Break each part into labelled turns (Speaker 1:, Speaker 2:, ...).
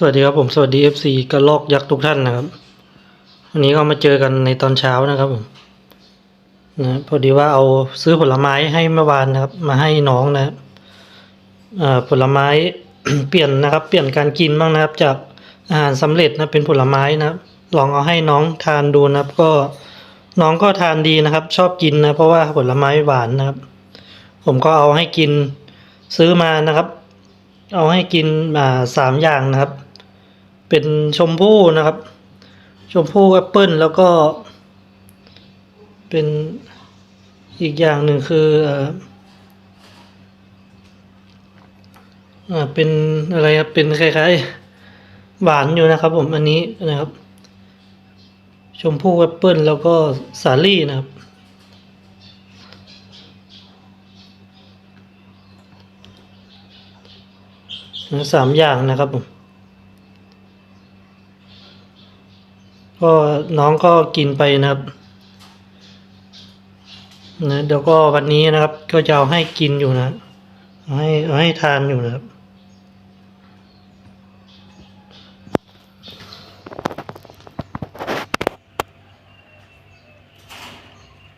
Speaker 1: สวัสดีครับผมสวัสดี FC กระลอกยักษ์ทุกท่านนะครับ วันนี้ก็มาเจอกันในตอนเช้านะครับผมนะพอดีว่าเอาซื้อผลไม้ให้เมื่อวานนะครับ มาให้น้องนะครับผลไม้เปลี่ยนนะครับ เปลี่ยนการกินบ้างนะครับ จากอาหารสำเร็จนะเป็นผลไม้นะครับลองเอาให้น้องทานดูนะครับ ก็น้องก็ทานดีนะครับ ชอบกินนะเพราะว่าผลไม้หวานนะครับ ผมก็เอาให้กินซื้อมานะครับ เอาให้กินอ่าสามอย่างนะครับ เป็นชมพู่นะครับ ชมพู่แอปเปิลแล้วก็ เป็นอีกอย่างหนึ่งคือเอ่ออ่าเป็นอะไรครับเป็นคล้ายๆ หวานอยู่นะครับ ผมอันนี้นะครับ ชมพู่แอปเปิลแล้วก็สาลี่นะครับสามอย่างนะครับผม ก็น้องก็กินไปนะครับนะเดี๋ยวก็วันนี้นะครับ ก็จะเอาให้กินอยู่นะให้ให้ทานอยู่นะครับ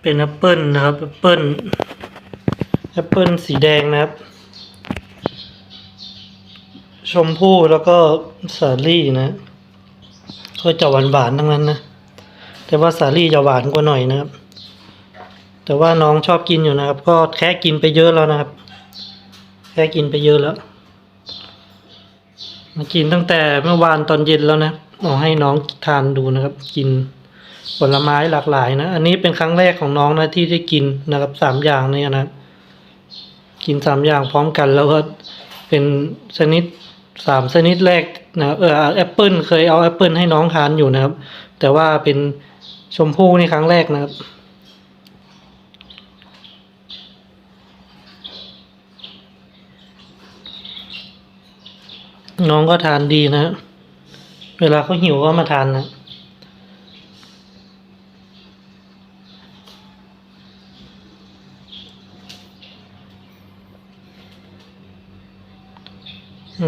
Speaker 1: เป็นแอปเปิลนะครับแอปเปิลแอปเปิลสีแดงนะครับ ชมพู่แล้วก็สาลี่นะ ก็จะหวานหวานๆทั้งนั้นนะ แต่ว่าสาลี่จะหวานกว่าหน่อยนะครับ แต่ว่าน้องชอบกินอยู่นะครับ ก็แค่กินไปเยอะแล้วนะครับ แค่กินไปเยอะแล้ว มากินตั้งแต่เมื่อวานตอนเย็นแล้วนะเอาให้น้องทานดูนะครับ กินผลไม้หลากหลายนะ อันนี้เป็นครั้งแรกของน้องนะที่ได้กินนะครับสามอย่างเนี่ยนะ กินสามอย่างพร้อมกันแล้วก็เป็นชนิด สามชนิดแรกนะครับเออแอปเปิลเคยเอาแอปเปิลให้น้องทานอยู่นะครับ แต่ว่าเป็นชมพู่นี่ครั้งแรกนะครับ น้องก็ทานดีนะ เวลาเขาหิวก็มาทานนะ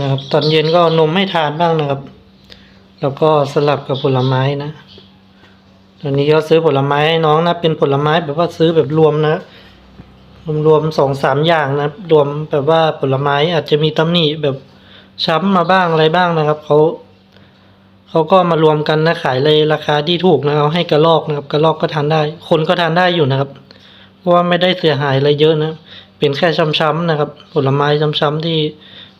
Speaker 1: นะครับตอนเย็นก็นมให้ทานบ้างนะครับ แล้วก็สลับกับผลไม้นะตอนนี้ก็ซื้อผลไม้ให้น้องนะ เป็นผลไม้แบบว่าซื้อแบบรวมนะ รวมๆสองสามอย่างนะรวมแบบว่าผลไม้อาจจะมีตำหนิแบบช้ำมาบ้างอะไรบ้างนะครับเขาเขาก็มารวมกันนะขายเลยราคาที่ถูกนะเอาให้กระลอกนะครับกระลอกก็ทานได้ คนก็ทานได้อยู่นะครับเพราะว่าไม่ได้เสียหายอะไรเยอะนะ เป็นแค่ช้ำๆนะครับ ผลไม้ช้ำๆที่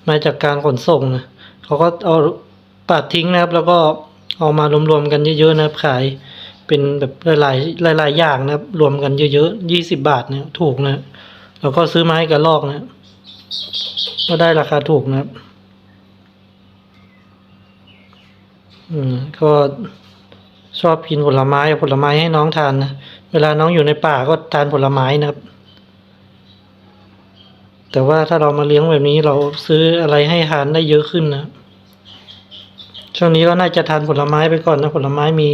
Speaker 1: มาจากการขนส่งนะเขาก็เอาปัดทิ้งนะครับ แล้วก็เอามารวมๆกันเยอะๆนะครับขายเป็นแบบหลายๆหลายๆอย่างนะครับ รวมกันเยอะๆยี่สิบบาทเนี่ยถูกนะแล้วก็ซื้อมาให้กระลอกนะก็ได้ราคาถูกนะครับ อืมก็ชอบกินผลไม้ผลไม้ให้น้องทานนะเวลาน้องอยู่ในป่าก็ทานผลไม้นะครับ แต่ว่าถ้าเรามาเลี้ยงแบบนี้เราซื้ออะไรให้ทานได้เยอะขึ้นนะ ช่วงนี้ก็น่าจะทานผลไม้ไปก่อนนะผลไม้มี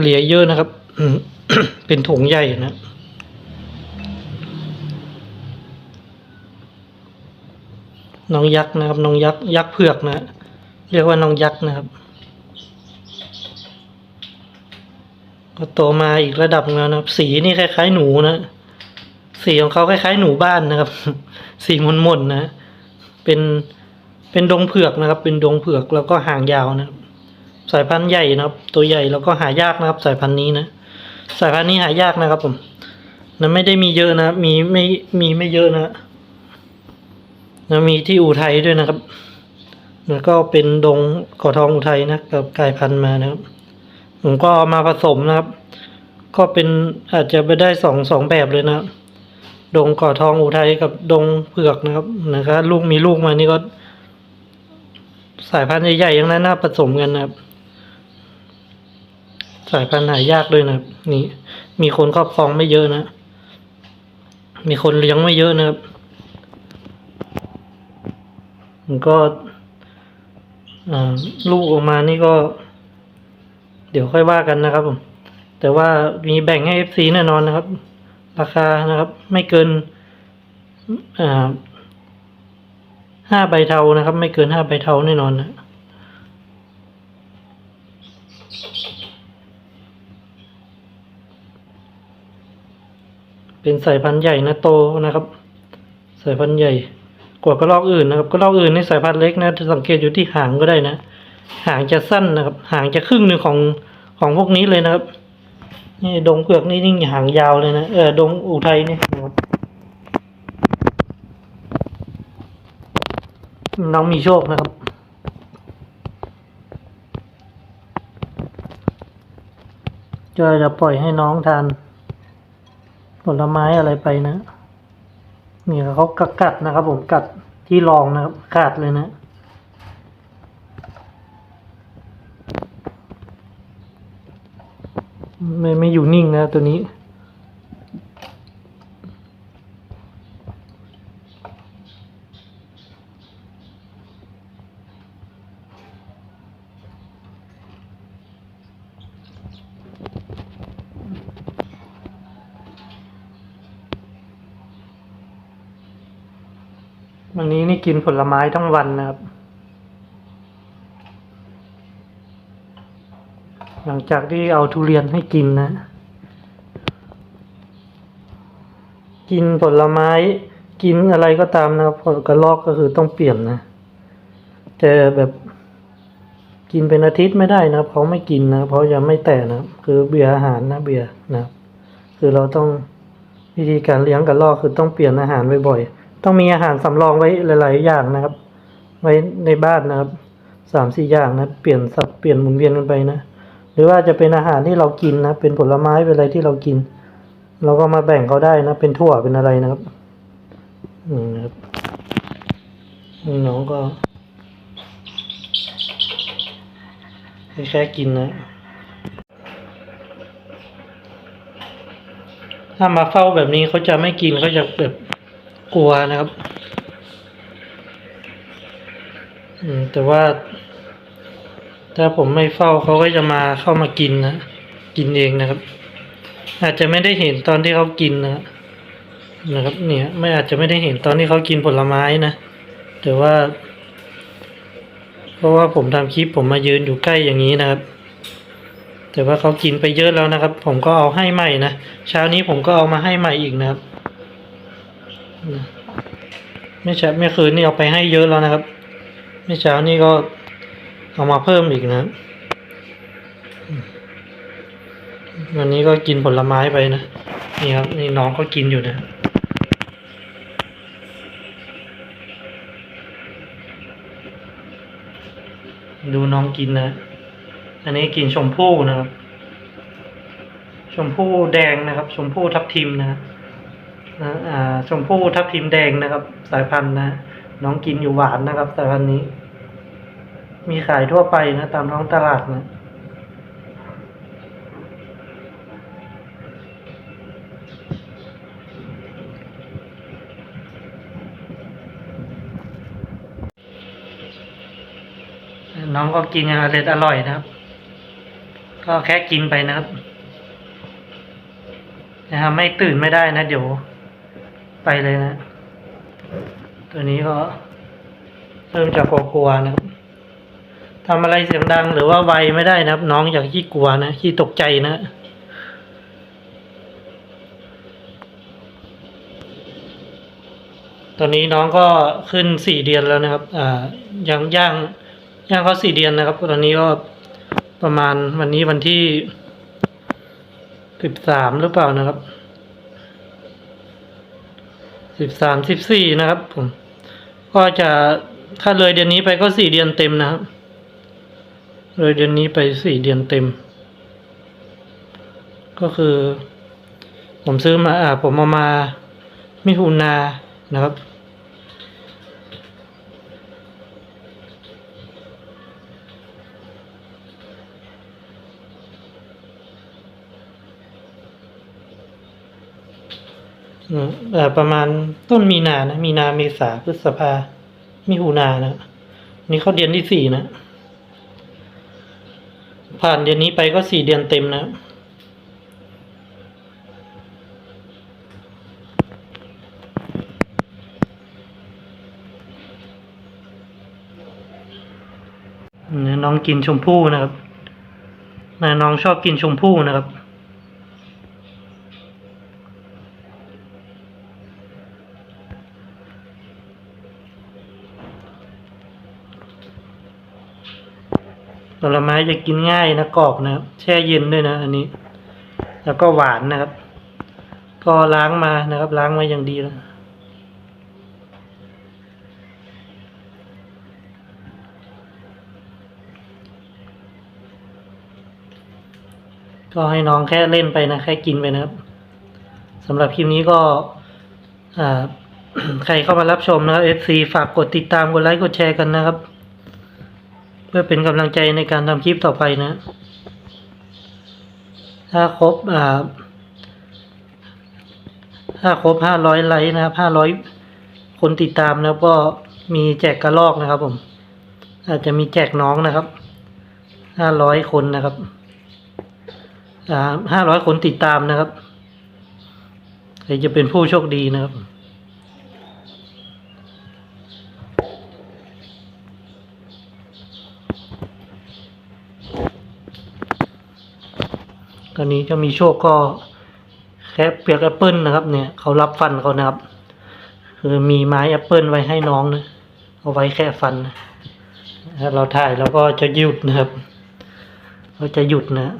Speaker 1: เหลือเยอะนะครับเป็นถุงใหญ่นะน้องยักษ์นะครับน้องยักษ์ยักษ์เผือกนะเรียกว่าน้องยักษ์นะครับก็โตมาอีกระดับแล้วนะครับ สีนี่คล้ายๆหนูนะ สีของเขาคล้ายๆ หนูบ้านนะครับ สีมนๆนะ เป็นเป็นดงเผือกนะครับ เป็นดงเผือกแล้วก็หางยาวนะครับ สายพันธุ์ใหญ่นะครับ ตัวใหญ่แล้วก็หายากนะครับ สายพันธุ์นี้นะสายพันธุ์นี้หายากนะครับ ผมนั้นไม่ได้มีเยอะนะมีไม่มีไม่เยอะนะนะมีที่อุทัยด้วยนะครับ แล้วก็เป็นดงกอทองอุทัยนะกับกลายพันธุ์มานะครับ ผมก็เอามาผสมนะครับ ก็เป็นอาจจะไปได้สองสองแบบเลยนะครับ ดงก่อทองอุทัยกับดงเผือกนะครับนะครับลูกมีลูกมานี่ก็ สายพันธุ์ใหญ่ๆอย่างนั้นน่าผสมกันนะครับ สายพันธุ์หายากด้วยนะครับ นี่ มีคนครอบครองไม่เยอะนะ มีคนเลี้ยงไม่เยอะนะครับมันก็ลูกออกมานี่ก็ เดี๋ยวค่อยว่ากันนะครับผมแต่ว่ามีแบ่งให้ FC แน่นอนนะครับ ราคานะครับ ไม่เกินห้าใบเทานะครับ ไม่เกินห้าใบเทาแน่นอนนะเป็นสายพันธุ์ใหญ่นะโตนะครับ สายพันธุ์ใหญ่ กว่ากระรอกอื่นนะครับกระรอกอื่นในสายพันธุ์เล็กนะจะสังเกตอยู่ที่หางก็ได้นะ หางจะสั้นนะครับ หางจะครึ่งหนึ่งของของพวกนี้เลยนะครับ นี่ดงเผือกนี่นี่หางยาวเลยนะ เออดงอุทัยนี่น้องมีโชคนะครับ จะจะปล่อยให้น้องทาน ผลไม้อะไรไปนะ นี่เขากัดกัดนะครับผมกัดที่รองนะครับ ขาดเลยนะ ไม่ไม่อยู่นิ่งนะตัวนี้ วันนี้นี่กินผลไม้ทั้งวันนะครับ หลังจากที่เอาทุเรียนให้กินนะ กินผลไม้ กินอะไรก็ตามนะครับผลกระลอกก็คือต้องเปลี่ยนนะแต่แบบกินเป็นอาทิตย์ไม่ได้นะครับเขาไม่กินนะเพราะยังไม่แต่นะคือเบียร์อาหารนะเบียร์นะคือเราต้องวิธีการเลี้ยงกระลอกคือต้องเปลี่ยนอาหารบ่อยๆต้องมีอาหารสำรองไว้หลาย ๆ อย่างนะครับ ไว้ในบ้านนะครับสามสี่อย่างนะ เปลี่ยนสับเปลี่ยนหมุนเวียนกันไปนะ หรือว่าจะเป็นอาหารที่เรากินนะ เป็นผลไม้เป็นอะไรที่เรากิน เราก็มาแบ่งเขาได้นะ เป็นถั่วเป็นอะไรนะครับอืมนะครับนี่น้องก็แค่กินนะ ถ้ามาเฝ้าแบบนี้เขาจะไม่กินเขาจะแบบกลัวนะครับแต่ว่า ถ้าผมไม่เฝ้าเขาก็จะมาเข้ามากินนะ กินเองนะครับ อาจจะไม่ได้เห็นตอนที่เขากินนะนะครับ เนี่ย ไม่อาจจะไม่ได้เห็นตอนที่เขากินผลไม้นะแต่ว่า เพราะว่าผมทำคลิปผมมายืนอยู่ใกล้อย่างนี้นะครับ แต่ว่าเขากินไปเยอะแล้วนะครับ ผมก็เอาให้ใหม่นะเช้านี้ผมก็เอามาให้ใหม่อีกนะครับไม่ใช่ไม่คืนนี่เอาไปให้เยอะแล้วนะครับไม่เช้านี่ก็ เอามาเพิ่มอีกนะ วันนี้ก็กินผลไม้ไปนะ นี่ครับ นี่น้องก็กินอยู่นะดูน้องกินนะ อันนี้กินชมพู่นะครับ ชมพู่แดงนะครับ ชมพู่ทับทิมนะนะอ่า ชมพู่ทับทิมแดงนะครับ สายพันธุ์นะ น้องกินอยู่หวานนะครับ สายพันธุ์นี้ มีขายทั่วไปนะตามท้องตลาดนะน้องก็กินอางอร่อยอร่อยนะครับ ก็แค่กินไปนะครับนะครับไม่ตื่นไม่ได้นะ เดี๋ยว ไปเลยนะ ตัวนี้ก็เริ่มจากกลัวๆนะครับ ทำอะไรเสียงดังหรือว่าไวไม่ได้นะครับ น้องอยากขี้กลัวนะขี้ตกใจนะตอนนี้น้องก็ขึ้นสี่เดือนแล้วนะครับ อ่ายังย่างย่างเขาสี่เดือนนะครับ ตอนนี้ก็ประมาณวันนี้วันที่สิบสามหรือเปล่านะครับสิบสามสิบสี่นะครับผมก็จะถ้าเลยเดือนนี้ไปก็สี่เดือนเต็มนะครับ เลยเดือนนี้ไปสี่เดือนเต็ม ก็คือ ผมซื้อมาอ่าผมเอามามิถุนานะครับอืมเอ่ประมาณต้นมีนานะ มีนาเมษาพฤษภามิถุนานะ นี่เขาเดือนที่สี่นะ ผ่านเดือนนี้ไปก็สี่เดือนเต็มนะน้องกินชมพู่นะครับน้องชอบกินชมพู่นะครับ ผลไม้จะกินง่ายนะกรอบนะครับแช่เย็นด้วยนะอันนี้ แล้วก็หวานนะครับ ก็ล้างมานะครับ ล้างมาอย่างดีแล้วก็ให้น้องแค่เล่นไปนะแค่กินไปนะครับสำหรับคลิปนี้ก็ใครเข้ามารับชมนะครับ FC ฝากกดติดตามกดไลค์กดแชร์กันนะครับ พื่อเป็นกำลังใจในการทำคลิปต่อไปนะ ถ้าครบอ่าถ้าครบห้าร้อยไลค์นะครับห้าร้อยคนติดตามนะก็มีแจกกระลอกนะครับ ผม อาจจะมีแจกน้องนะครับห้าร้อยคนนะครับอ่าห้าร้อยคนติดตามนะครับใครจะเป็นผู้โชคดีนะครับ ตอนนี้จะมีโชคก็แคปเปียกแอปเปิลนะครับเนี่ยเขารับฟันเขานะครับ คือมีไม้แอปเปิลไว้ให้น้องนะเอาไว้แค่ฟันนะเราถ่ายเราก็จะหยุดนะครับ เราจะหยุดนะ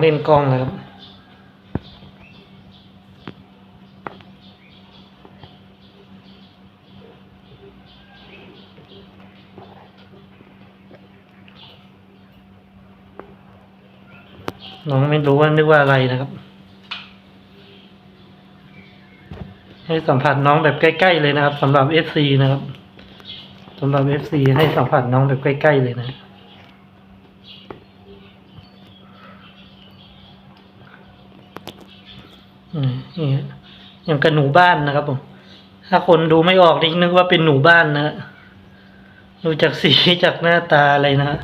Speaker 1: เนี่ยน้องเล่นกล้องนะครับน้องไม่รู้ว่านึกว่าอะไรนะครับ ให้สัมผัสน้องแบบใกล้ๆเลยนะครับสำหรับ FC นะครับสำหรับ FC ให้สัมผัสน้องแบบใกล้ๆเลยนะ อืม นี่อย่างกับหนูบ้านนะครับผม ถ้าคนดูไม่ออกนี่นึกว่าเป็นหนูบ้านนะดูจากสีจากหน้าตาอะไรนะฮะ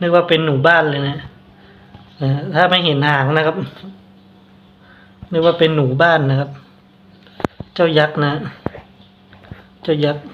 Speaker 1: นึกว่าเป็นหนูบ้านเลยนะถ้าไม่เห็นหางนะครับ นึกว่าเป็นหนูบ้านนะครับ เจ้ายักษ์นะ เจ้ายักษ์